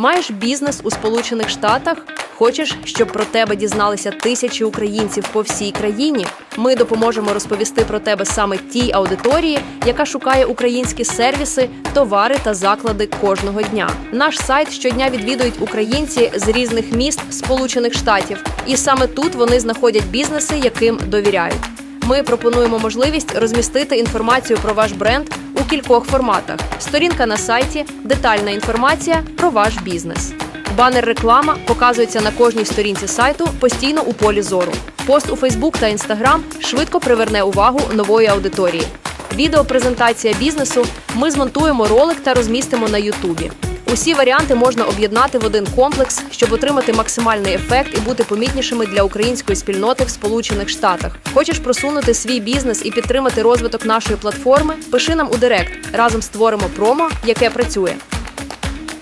Маєш бізнес у Сполучених Штатах? Хочеш, щоб про тебе дізналися тисячі українців по всій країні? Ми допоможемо розповісти про тебе саме тій аудиторії, яка шукає українські сервіси, товари та заклади кожного дня. Наш сайт щодня відвідують українці з різних міст Сполучених Штатів, і саме тут вони знаходять бізнеси, яким довіряють. Ми пропонуємо можливість розмістити інформацію про ваш бренд у кількох форматах: сторінка на сайті, детальна інформація про ваш бізнес. Банер реклама показується на кожній сторінці сайту постійно у полі зору. Пост у Фейсбук та Інстаграм швидко приверне увагу нової аудиторії. Відеопрезентація бізнесу ми змонтуємо ролик та розмістимо на Ютубі. Усі варіанти можна об'єднати в один комплекс, щоб отримати максимальний ефект і бути помітнішими для української спільноти в Сполучених Штатах. Хочеш просунути свій бізнес і підтримати розвиток нашої платформи? Пиши нам у Директ. Разом створимо промо, яке працює.